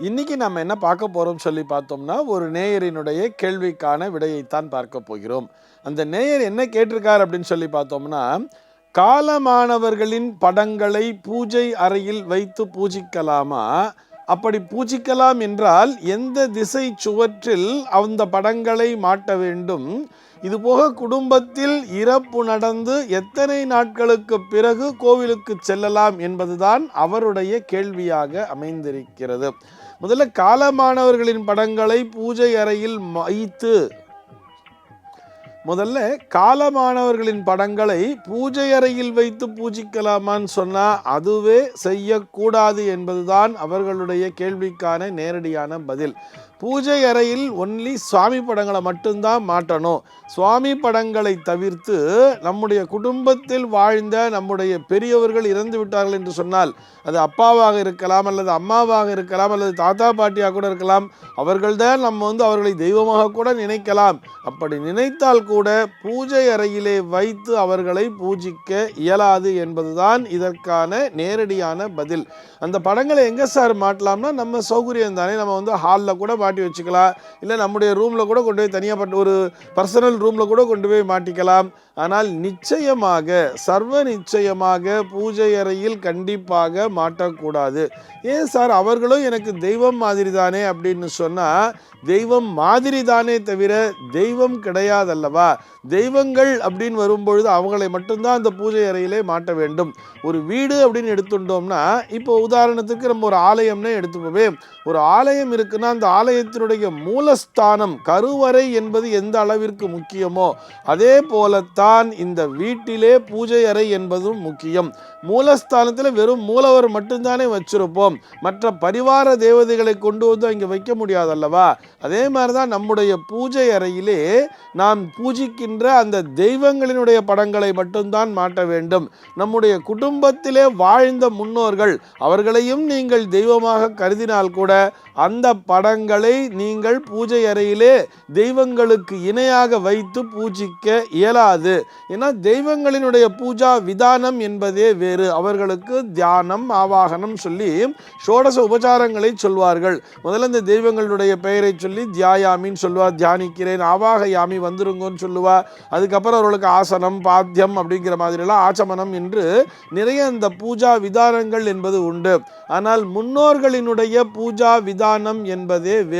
இன்னைக்கு நம்ம என்ன பார்க்க போகிறோம் சொல்லி பார்த்தோம்னா ஒரு நேயரினுடைய கேள்விக்கான விடையைத்தான் பார்க்க போகிறோம். அந்த நேயர் என்ன கேட்டிருக்கார் அப்படின்னு சொல்லி பார்த்தோம்னா காலமானவர்களின் படங்களை பூஜை அறையில் வைத்து பூஜிக்கலாமா? அப்படி பூஜிக்கலாம் என்றால் எந்த திசை சுவற்றில் அந்த படங்களை மாட்ட வேண்டும்? இதுபோக குடும்பத்தில் இறப்பு நடந்து எத்தனை நாட்களுக்கு பிறகு கோவிலுக்கு செல்லலாம் என்பதுதான் அவருடைய கேள்வியாக அமைந்திருக்கிறது. முதல்ல காலமானவர்களின் படங்களை பூஜை அறையில் வைத்து முதல்ல காலமானவர்களின் படங்களை பூஜை அறையில் வைத்து பூஜிக்கலாமான்னு சொன்னால் அதுவே செய்யக்கூடாது என்பதுதான் அவர்களுடைய கேள்விக்கான நேரடியான பதில். பூஜை அறையில் ஒன்லி சுவாமி படங்களை மட்டும்தான் மாட்டணும். சுவாமி படங்களை தவிர்த்து நம்முடைய குடும்பத்தில் வாழ்ந்த நம்முடைய பெரியவர்கள் இறந்து விட்டார்கள் என்று சொன்னால் அது அப்பாவாக இருக்கலாம் அல்லது அம்மாவாக இருக்கலாம் அல்லது தாத்தா பாட்டியாக கூட இருக்கலாம் அவர்கள்தான் நம்ம வந்து அவர்களை தெய்வமாக கூட நினைக்கலாம். அப்படி நினைத்தால் கூட பூஜை அறையிலே வைத்து அவர்களை பூஜிக்க இயலாது என்பதுதான் இதற்கான நேரடியான பதில். அந்த படங்களை எங்கே சார் மாட்டலாம்னா நம்ம சௌகரியம் தானே நம்ம வந்து ஹாலில் கூட மாட்டி வச்சுக்கலாம். இல்லை நம்முடைய ரூமில் கூட கொண்டு போய் தனியாக பட்டு ஒரு பர்சனல் ரூமில் கூட கொண்டு போய் மாட்டிக்கலாம். ஆனால் நிச்சயமாக சர்வ நிச்சயமாக பூஜை அறையில் கண்டிப்பாக மாட்டக்கூடாது. ஏன் சார்? அவர்களும் எனக்கு தெய்வம் மாதிரி தானே அப்படின்னு சொன்னால் தெய்வம் மாதிரி தானே தவிர தெய்வம் கிடையாதல்லவா? தெய்வங்கள் அப்படின்னு வரும்பொழுது அவங்களை மட்டும்தான் அந்த பூஜை அறையிலே மாட்ட வேண்டும். ஒரு வீடு அப்படின்னு எடுத்துட்டோம்னா இப்போ உதாரணத்துக்கு நம்ம ஒரு ஆலயம்னே எடுத்துப்போமே. ஒரு ஆலயம் இருக்குன்னா அந்த ஆலயத்தினுடைய மூலஸ்தானம் கருவறை என்பது எந்த அளவிற்கு முக்கியமோ அதே போலத்தான் இந்த வீட்டிலே பூஜை அறை என்பதும் முக்கியம். மூலஸ்தானத்தில் வெறும் மூலவர் மட்டும்தானே வச்சிருப்போம். மற்ற பரிவார தேவதைகளை கொண்டு வந்து அங்கே வைக்க முடியாதல்லவா? அதே மாதிரி தான் நம்முடைய பூஜை அறையிலே நாம் பூஜிக்கின்ற அந்த தெய்வங்களினுடைய படங்களை மட்டும்தான் மாட்ட வேண்டும். நம்முடைய குடும்பத்திலே வாழ்ந்த முன்னோர்கள் அவர்களையும் நீங்கள் தெய்வமாக கருதினால் கூட அந்த படங்களை நீங்கள் பூஜை அறையிலே தெய்வங்களுக்கு இணையாக வைத்து பூஜிக்க இயலாது. ஏன்னா தெய்வங்களினுடைய பூஜா விதானம் என்பதே வேறு. அவர்களுக்கு தியானம் ஆவாகனம் சொல்லி சோடச உபச்சாரங்களை சொல்வார்கள். முதல்ல இந்த தெய்வங்களுடைய பெயரை சொல்லி தியாயாமின்னு சொல்லுவார் தியானிக்கிறேன் ஆவாக யாமி வந்துருங்கன்னு சொல்லுவா. அதுக்கப்புறம் அவர்களுக்கு ஆசனம் பாத்தியம் அப்படிங்கிற மாதிரிலாம் ஆச்சமனம் என்று நிறைய இந்த பூஜா விதானங்கள் என்பது உண்டு. ஆனால் முன்னோர்களினுடைய பூஜா விதானம் என்பதே வேறு.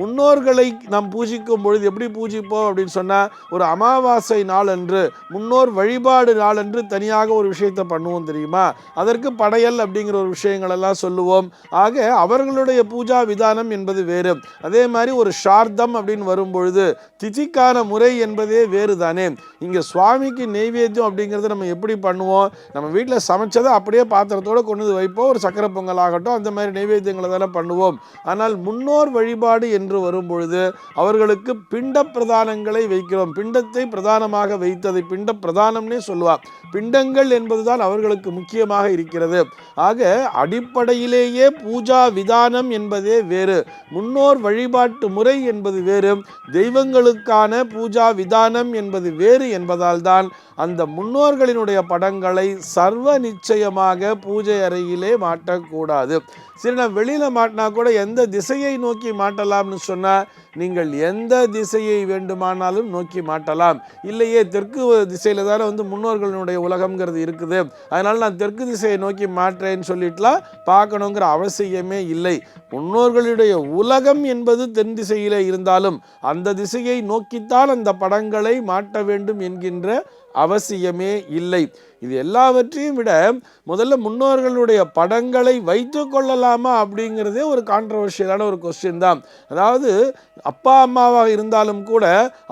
முன்னோர்களை நாம் பூஜிக்கும் பொழுது எப்படி பூஜிப்போம் அப்படின்னு சொன்னால் ஒரு அமாவாசை நாளன்று முன்னோர் வழிபாடு நாளன்று தனியாக ஒரு விஷயத்தை பண்ணுவோம் தெரியுமா? அதற்கு படையல் அப்படிங்கிற ஒரு விஷயங்களெல்லாம் சொல்லுவோம். ஆக அவர்களுடைய பூஜா விதானம் என்பது வேறு. அதே மாதிரி ஒரு சார்தம் அப்படின்னு வரும்பொழுது திதிக்கான முறை என்பதே வேறு தானே. இங்கே சுவாமிக்கு நெய்வேத்தியம் அப்படிங்கிறத நம்ம எப்படி பண்ணுவோம்? நம்ம வீட்டில் சமைச்சதை அப்படியே பாத்திரத்தோடு கொண்டு வந்து வைப்போம். ஒரு சக்கரை பொங்கல் ஆகட்டும் அந்த மாதிரி நெய்வேத்தியங்களை தானே பண்ணுவோம். ஆனால் முன்னோர் வழிபாடு என்று வரும்பொழுது அவர்களுக்கு பிண்ட பிரதானங்களை வைக்கிறோம். பிண்டத்தை பிரதானமாக வைத்ததை பிண்ட பிரதானம்னே சொல்லுவார். பிண்டங்கள் என்பதுதான் அவர்களுக்கு முக்கியமாக இருக்கிறது. ஆக அடிப்படையிலேயே பூஜா விதானம் என்பதே வேறு. முன்னோர் வழிபாட்டு முறை என்பது வேறு. தெய்வங்களுக்கான பூஜா விதானம் என்பது வேறு என்பதால் தான் அந்த முன்னோர்களினுடைய படங்களை சர்வ நிச்சயமாக பூஜை அறையிலே மாட்டக்கூடாது. சரி நான் வெளியில் மாட்டினா கூட எந்த திசையை நோக்கி மாட்டலாம்னு சொன்னால் நீங்கள் எந்த திசையை வேண்டுமானாலும் நோக்கி மாட்டலாம். இல்லையே தெற்கு திசையில் தானே வந்து முன்னோர்களுடைய உலகம்ங்கிறது இருக்குது. அதனால் நான் தெற்கு திசையை நோக்கி மாற்றேன்னு சொல்லிட்டுலாம் பார்க்கணுங்கிற அவசியமே இல்லை. முன்னோர்களுடைய உலகம் என்பது தென் திசையிலே இருந்தாலும் அந்த திசையை நோக்கித்தான் அந்த படங்களை மாட்ட வேண்டும் என்கின்ற அவசியமே இல்லை. இது எல்லாவற்றையும் விட முதல்ல முன்னோர்களுடைய படங்களை வைத்து கொள்ளலாமா அப்படிங்கிறதே ஒரு கான்ட்ரவர்ஷியலான ஒரு கொஸ்டின் தான். அதாவது அப்பா அம்மாவாக இருந்தாலும் கூட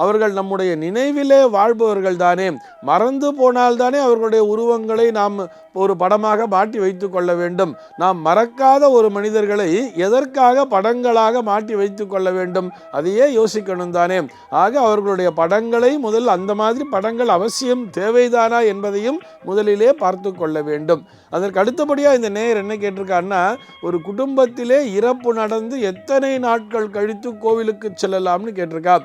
அவர்கள் நம்முடைய நினைவிலே வாழ்பவர்கள் தானே. மறந்து போனால் தானே அவர்களுடைய உருவங்களை நாம் ஒரு படமாக மாட்டி வைத்து கொள்ள வேண்டும். நாம் மறக்காத ஒரு மனிதர்களை எதற்காக படங்களாக மாட்டி வைத்து கொள்ள வேண்டும்? அதையே யோசிக்கணும் தானே. ஆக அவர்களுடைய படங்களை முதல் அந்த மாதிரி படங்கள் அவசியம் தேவைதானா என்பதையும் முதலிலே பார்த்து கொள்ள வேண்டும். அதற்கு அடுத்தபடியாக இந்த நேயர் என்ன கேட்டிருக்காருன்னா ஒரு குடும்பத்திலே இறப்பு நடந்து எத்தனை நாட்கள் கழித்து கோவிலுக்கு செல்லலாம்னு கேட்டிருக்கா.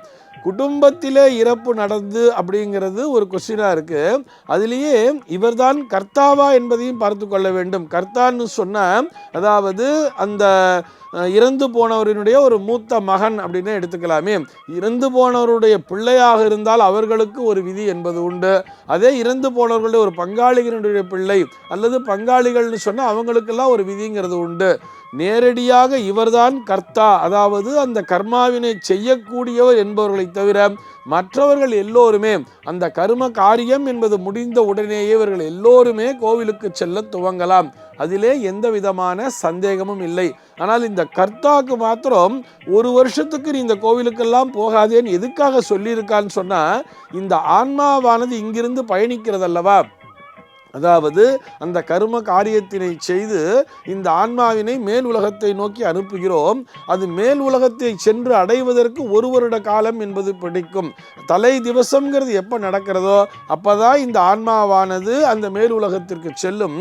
குடும்பத்திலே இறப்பு நடந்து அப்படிங்கிறது ஒரு கொஸ்டினாக இருக்குது அதுலேயே இவர்தான் கர்த்தாவா என்பதையும் பார்த்து கொள்ள வேண்டும். கர்த்தான்னு சொன்னால் அதாவது அந்த இறந்து போனவரினுடைய ஒரு மூத்த மகன் அப்படின்னு எடுத்துக்கலாமே. இறந்து போனவருடைய பிள்ளையாக இருந்தால் அவர்களுக்கு ஒரு விதி என்பது உண்டு. அதே இறந்து போனவர்களுடைய ஒரு பங்காளிகளுடைய பிள்ளை அல்லது பங்காளிகள்னு சொன்னால் அவங்களுக்கெல்லாம் ஒரு விதிங்கிறது உண்டு. நேரடியாக இவர்தான் கர்த்தா. அதாவது அந்த கர்மாவினை செய்யக்கூடியவர் என்பவர்களை தவிர மற்றவர்கள் எல்லோருமே அந்த கர்ம காரியம் என்பது முடிந்த உடனேயே இவர்கள் எல்லோருமே கோவிலுக்கு செல்ல துவங்கலாம். அதிலே எந்த விதமான சந்தேகமும் இல்லை. ஆனால் இந்த கர்த்தாவுக்கு மாத்திரம் ஒரு வருஷத்துக்கு நீ இந்த கோவிலுக்கெல்லாம் போகாதேன்னு எதுக்காக சொல்லியிருக்கான்னு சொன்னால் இந்த ஆன்மாவானது இங்கிருந்து பயணிக்கிறதல்லவா? அதாவது அந்த கரும காரியத்தினை செய்து இந்த ஆன்மாவினை மேல் உலகத்தை நோக்கி அனுப்புகிறோம். அது மேல் உலகத்தை சென்று அடைவதற்கு ஒரு வருட காலம் என்பது பிடிக்கும். தலை திவசம்ங்கிறது எப்போ நடக்கிறதோ அப்பதான் இந்த ஆன்மாவானது அந்த மேல் உலகத்திற்கு செல்லும்.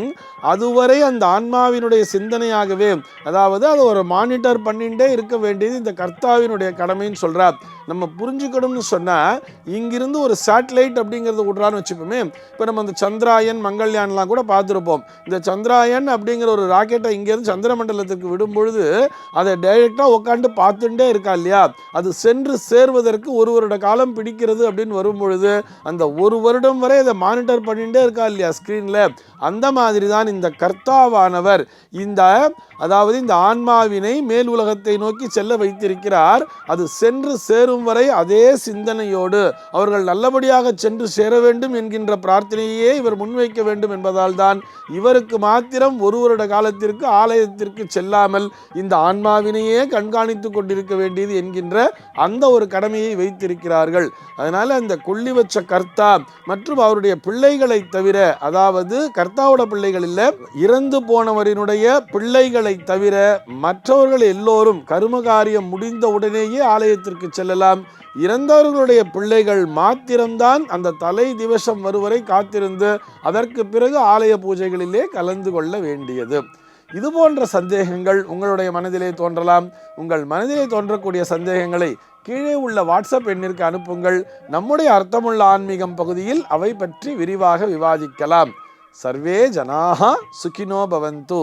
அதுவரை அந்த ஆன்மாவினுடைய சிந்தனையாகவே அதாவது அதை ஒரு மானிட்டர் பண்ணிட்டே இருக்க வேண்டியது இந்த கர்த்தாவினுடைய கடமைன்னு சொல்கிறார் நம்ம புரிஞ்சுக்கணும்னு சொன்னா இங்கிருந்து ஒரு சேட்டலைட் அப்படிங்கிறத விட்றான்னு வச்சுப்போமே. இப்போ நம்ம அந்த சந்திராயன் மங்கள்யான்லாம் கூட பார்த்துருப்போம். இந்த சந்திராயன் அப்படிங்கிற ஒரு ராக்கெட்டை இங்கேருந்து சந்திரமண்டலத்துக்கு விடும் பொழுது அதை டைரெக்டாக உட்காந்து பார்த்துட்டே இருக்கா இல்லையா? அது சென்று சேர்வதற்கு ஒரு வருட காலம் பிடிக்கிறது அப்படின்னு வரும் பொழுது அந்த ஒரு வருடம் வரை அதை மானிட்டர் பண்ணிகிட்டே இருக்கா இல்லையா ஸ்க்ரீனில் அந்த மாதிரி தான் இந்த கர்த்தாவானவர். இந்த அதாவது இந்த ஆன்மாவினை மேல் உலகத்தை நோக்கி செல்ல வைத்திருக்கிறார். அது சென்று சேரும் வரை அதே சிந்தனையோடு அவர்கள் நல்லபடியாக சென்று சேர வேண்டும் என்கின்ற பிரார்த்தனையே இவர் முன்வைக்க வேண்டும் என்பதால் தான் இவருக்கு மாத்திரம் ஒரு வருட காலத்திற்கு ஆலயத்திற்கு செல்லாமல் இந்த ஆன்மாவினையே கண்காணித்து கொண்டிருக்க வேண்டியது என்கின்ற அந்த ஒரு கடமையை வைத்திருக்கிறார்கள். அதனால் அந்த கொள்ளி வச்ச கர்த்தா மற்றும் அவருடைய பிள்ளைகளை தவிர அதாவது கர்த்தாவோட பிள்ளைகள் இல்லை இறந்து போனவரினுடைய பிள்ளைகள் தவிர மற்றவர்கள் எல்லோரும் கருமகாரியம் முடிந்த உடனேயே ஆலயத்திற்கு செல்லலாம். இறந்தவர்களுடைய பிள்ளைகள் மாத்திரம்தான் அந்த தலை திவசம் வருவரை காத்திருந்து அதற்கு பிறகு ஆலய பூஜைகளிலே கலந்து கொள்ள வேண்டியது. இது போன்ற சந்தேகங்கள் உங்களுடைய மனதிலே தோன்றலாம். உங்கள் மனதிலே தோன்றக்கூடிய சந்தேகங்களை கீழே உள்ள வாட்ஸ்அப் எண்ணிற்கு அனுப்புங்கள். நம்முடைய அர்த்தமுள்ள ஆன்மீகம் பகுதியில் அவை பற்றி விரிவாக விவாதிக்கலாம். சர்வே ஜனாக சுகினோ பவந்து.